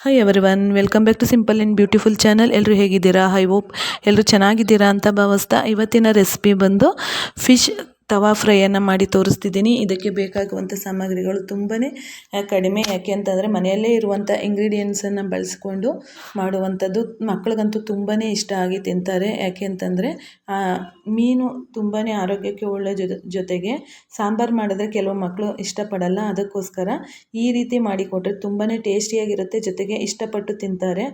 Hi everyone welcome back to simple in beautiful channel ಎಲ್ಲರೂ ಹೇಗಿದ್ದೀರಾ? I hope ಎಲ್ಲರೂ ಚೆನ್ನಾಗಿದ್ದೀರಾ ಅಂತ ಭಾವಿಸ್ತಾ ಇವತ್ತಿನ ರೆಸಿಪಿ ಬಂದು ಫಿಶ್ ತವಾ ಫ್ರೈಯನ್ನು ಮಾಡಿ ತೋರಿಸ್ತಿದ್ದೀನಿ. ಇದಕ್ಕೆ ಬೇಕಾಗುವಂಥ ಸಾಮಗ್ರಿಗಳು ತುಂಬಾ ಕಡಿಮೆ. ಯಾಕೆ ಅಂತಂದರೆ ಮನೆಯಲ್ಲೇ ಇರುವಂಥ ಇಂಗ್ರೀಡಿಯೆಂಟ್ಸನ್ನು ಬಳಸ್ಕೊಂಡು ಮಾಡುವಂಥದ್ದು ಮಕ್ಳಿಗಂತೂ ತುಂಬಾ ಇಷ್ಟ ಆಗಿ ತಿಂತಾರೆ. ಯಾಕೆ ಅಂತಂದರೆ ಮೀನು ತುಂಬಾ ಆರೋಗ್ಯಕ್ಕೆ ಒಳ್ಳೆ ಜೊತೆ, ಜೊತೆಗೆ ಸಾಂಬಾರು ಮಾಡಿದ್ರೆ ಕೆಲವು ಮಕ್ಕಳು ಇಷ್ಟಪಡಲ್ಲ. ಅದಕ್ಕೋಸ್ಕರ ಈ ರೀತಿ ಮಾಡಿಕೊಟ್ರೆ ತುಂಬಾ ಟೇಸ್ಟಿಯಾಗಿರುತ್ತೆ, ಜೊತೆಗೆ ಇಷ್ಟಪಟ್ಟು ತಿಂತಾರೆ.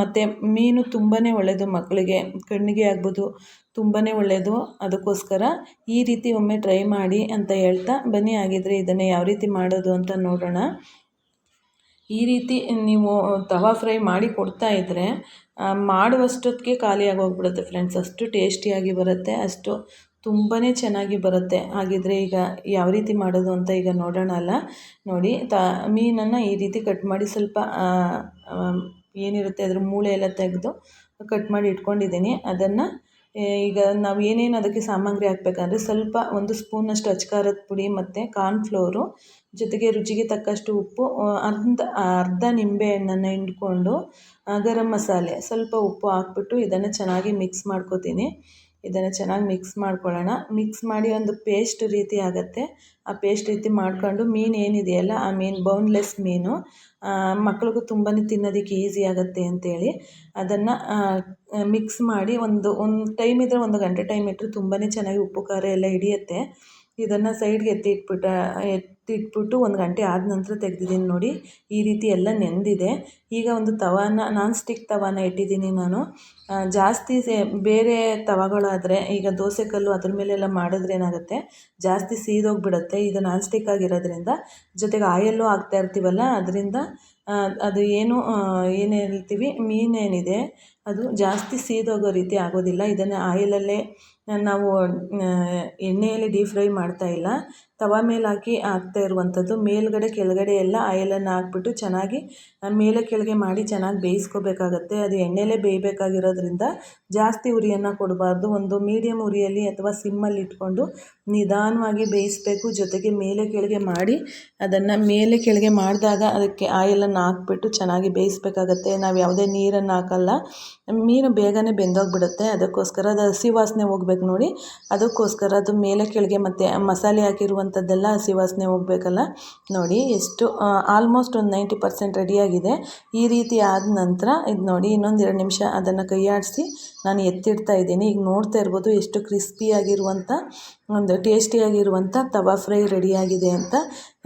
ಮತ್ತು ಮೀನು ತುಂಬಾ ಒಳ್ಳೆಯದು ಮಕ್ಕಳಿಗೆ. ಕಣ್ಣಿಗೆ ಆಗ್ಬೋದು ತುಂಬಾ ಒಳ್ಳೆಯದು ಅದಕ್ಕೋಸ್ಕರ ಈ ರೀತಿ ಒಮ್ಮೆ ಟ್ರೈ ಮಾಡಿ ಅಂತ ಹೇಳ್ತಾ ಬನ್ನಿ. ಆಗಿದ್ರೆ ಇದನ್ನು ಯಾವ ರೀತಿ ಮಾಡೋದು ಅಂತ ನೋಡೋಣ. ಈ ರೀತಿ ನೀವು ತವಾ ಫ್ರೈ ಮಾಡಿ ಕೊಡ್ತಾ ಇದ್ದರೆ ಮಾಡುವಷ್ಟೊತ್ತಿಗೆ ಖಾಲಿಯಾಗಿ ಹೋಗ್ಬಿಡುತ್ತೆ ಫ್ರೆಂಡ್ಸ್ ಅಷ್ಟು ಟೇಸ್ಟಿಯಾಗಿ ಬರುತ್ತೆ, ಅಷ್ಟು ತುಂಬಾ ಚೆನ್ನಾಗಿ ಬರುತ್ತೆ. ಹಾಗಿದ್ರೆ ಈಗ ಯಾವ ರೀತಿ ಮಾಡೋದು ಅಂತ ಈಗ ನೋಡೋಣ ಅಲ್ಲ. ನೋಡಿ, ತ, ಮೀನನ್ನು ಈ ರೀತಿ ಕಟ್ ಮಾಡಿ ಸ್ವಲ್ಪ ಏನಿರುತ್ತೆ ಅದ್ರ ಮೂಳೆ ಎಲ್ಲ ತೆಗೆದು ಕಟ್ ಮಾಡಿ ಇಟ್ಕೊಂಡಿದ್ದೀನಿ. ಅದನ್ನು ಈಗ ನಾವು ಏನೇನು ಅದಕ್ಕೆ ಸಾಮಗ್ರಿ ಹಾಕ್ಬೇಕಂದ್ರೆ ಸ್ವಲ್ಪ ಒಂದು ಸ್ಪೂನಷ್ಟು ಅಚ್ಕಾರದ ಪುಡಿ ಮತ್ತು ಕಾರ್ನ್ಫ್ಲೋರು, ಜೊತೆಗೆ ರುಚಿಗೆ ತಕ್ಕಷ್ಟು ಉಪ್ಪು ಅರ್ಧ ಅರ್ಧ ನಿಂಬೆಹಣ್ಣನ್ನು ಹಿಂಡ್ಕೊಂಡು ಗರಂ ಮಸಾಲೆ ಸ್ವಲ್ಪ ಉಪ್ಪು ಹಾಕ್ಬಿಟ್ಟು ಇದನ್ನು ಚೆನ್ನಾಗಿ ಮಿಕ್ಸ್ ಮಾಡ್ಕೋತೀನಿ. ಇದನ್ನು ಚೆನ್ನಾಗಿ ಮಿಕ್ಸ್ ಮಾಡ್ಕೊಳ್ಳೋಣ. ಮಿಕ್ಸ್ ಮಾಡಿ ಒಂದು ಪೇಸ್ಟ್ ರೀತಿ ಆಗುತ್ತೆ. ಆ ಪೇಸ್ಟ್ ರೀತಿ ಮಾಡ್ಕೊಂಡು ಮೀನು ಏನಿದೆಯಲ್ಲ, ಆ ಮೀನು ಬೌನ್ಲೆಸ್ ಮೀನು ಮಕ್ಳಿಗೂ ತುಂಬಾ ತಿನ್ನೋದಕ್ಕೆ ಈಸಿ ಆಗುತ್ತೆ ಅಂತೇಳಿ ಅದನ್ನು ಮಿಕ್ಸ್ ಮಾಡಿ ಒಂದು ಒಂದು ಟೈಮ್ ಇದ್ದರೆ ಒಂದು ಗಂಟೆ ಟೈಮ್ ಇಟ್ಟರೆ ತುಂಬಾ ಚೆನ್ನಾಗಿ ಉಪ್ಪು ಖಾರ ಎಲ್ಲ ಹಿಡಿಯುತ್ತೆ. ಇದನ್ನು ಸೈಡ್ಗೆ ಎತ್ತಿ ಇಟ್ಬಿಟ್ಟು ಎತ್ತಿಟ್ಬಿಟ್ಟು ಒಂದು ಗಂಟೆ ಆದ ನಂತರ ತೆಗ್ದಿದ್ದೀನಿ ನೋಡಿ, ಈ ರೀತಿ ಎಲ್ಲ ನೆಂದಿದೆ. ಈಗ ಒಂದು ತವಾನ ನಾನ್ ಸ್ಟಿಕ್ ತವಾನ ಇಟ್ಟಿದ್ದೀನಿ ನಾನು. ಜಾಸ್ತಿ ಸೇ, ಬೇರೆ ತವಾಗಳಾದರೆ ಈಗ ದೋಸೆ ಕಲ್ಲು ಅದ್ರ ಮೇಲೆಲ್ಲ ಮಾಡಿದ್ರೆ ಏನಾಗುತ್ತೆ, ಜಾಸ್ತಿ ಸೀದೋಗಿಬಿಡುತ್ತೆ. ಇದು ನಾನ್ ಸ್ಟಿಕ್ ಆಗಿರೋದ್ರಿಂದ ಜೊತೆಗೆ ಆಯಲ್ಲು ಆಗ್ತಾ ಇರ್ತೀವಲ್ಲ, ಅದರಿಂದ ಅದು ಏನು ಏನು ಹೇಳ್ತೀವಿ ಮೀನೇನಿದೆ ಅದು ಜಾಸ್ತಿ ಸೀದೋಗೋ ರೀತಿ ಆಗೋದಿಲ್ಲ. ಇದನ್ನು ಆಯಿಲಲ್ಲೇ ನಾವು ಎಣ್ಣೆಯಲ್ಲಿ ಡೀಪ್ ಫ್ರೈ ಮಾಡ್ತಾ ಇಲ್ಲ. ತವ ಮೇಲೆ ಹಾಕಿ ಹಾಕ್ತಾ ಇರುವಂಥದ್ದು. ಮೇಲುಗಡೆ, ಕೆಳಗಡೆ ಎಲ್ಲ ಆಯಿಲನ್ನು ಹಾಕ್ಬಿಟ್ಟು ಚೆನ್ನಾಗಿ ಮೇಲೆ ಕೆಳಗೆ ಮಾಡಿ ಚೆನ್ನಾಗಿ ಬೇಯಿಸ್ಕೋಬೇಕಾಗತ್ತೆ. ಅದು ಎಣ್ಣೆಲೇ ಬೇಯಬೇಕಾಗಿರೋದ್ರಿಂದ ಜಾಸ್ತಿ ಉರಿಯನ್ನು ಕೊಡಬಾರ್ದು. ಒಂದು ಮೀಡಿಯಮ್ ಉರಿಯಲ್ಲಿ ಅಥವಾ ಸಿಮ್ಮಲ್ಲಿ ಇಟ್ಕೊಂಡು ನಿಧಾನವಾಗಿ ಬೇಯಿಸಬೇಕು. ಜೊತೆಗೆ ಮೇಲೆ ಕೆಳಗೆ ಮಾಡಿ ಅದನ್ನು ಮೇಲೆ ಕೆಳಗೆ ಮಾಡಿದಾಗ ಅದಕ್ಕೆ ಆಯಿಲನ್ನು ಹಾಕ್ಬಿಟ್ಟು ಚೆನ್ನಾಗಿ ಬೇಯಿಸ್ಬೇಕಾಗತ್ತೆ. ನಾವು ಯಾವುದೇ ನೀರನ್ನು ಹಾಕಲ್ಲ. ಮೀನು ಬೇಗನೆ ಬೆಂದೋಗಿಬಿಡುತ್ತೆ. ಅದಕ್ಕೋಸ್ಕರ ಅದು ಹಸಿ ವಾಸನೆ ಹೋಗ್ಬೇಕು ನೋಡಿ. ಅದಕ್ಕೋಸ್ಕರ ಅದು ಮೇಲೆ ಕೆಳಗೆ ಮತ್ತು ಮಸಾಲೆ ಹಾಕಿರುವಂಥದ್ದೆಲ್ಲ ಹಸಿ ವಾಸನೆ ಹೋಗಬೇಕಲ್ಲ ನೋಡಿ. ಎಷ್ಟು ಆಲ್ಮೋಸ್ಟ್ ಒಂದು ನೈಂಟಿ ಪರ್ಸೆಂಟ್ ರೆಡಿಯಾಗಿದೆ ಈ ರೀತಿ ಆದ ನಂತರ ಇದು ನೋಡಿ, ಇನ್ನೊಂದು ಎರಡು ನಿಮಿಷ ಅದನ್ನು ಕೈಯಾಡಿಸಿ ನಾನು ಎತ್ತಿಡ್ತಾ ಇದ್ದೀನಿ. ಈಗ ನೋಡ್ತಾ ಇರ್ಬೋದು ಎಷ್ಟು ಕ್ರಿಸ್ಪಿಯಾಗಿರುವಂಥ ಒಂದು ಟೇಸ್ಟಿಯಾಗಿರುವಂಥ ತವಾ ಫ್ರೈ ರೆಡಿಯಾಗಿದೆ ಅಂತ.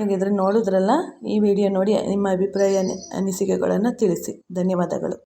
ಹಾಗಿದ್ರೆ ನೋಡಿದ್ರಲ್ಲ, ಈ ವಿಡಿಯೋ ನೋಡಿ ನಿಮ್ಮ ಅಭಿಪ್ರಾಯ, ಅನಿಸಿಕೆಗಳನ್ನು ತಿಳಿಸಿ. ಧನ್ಯವಾದಗಳು.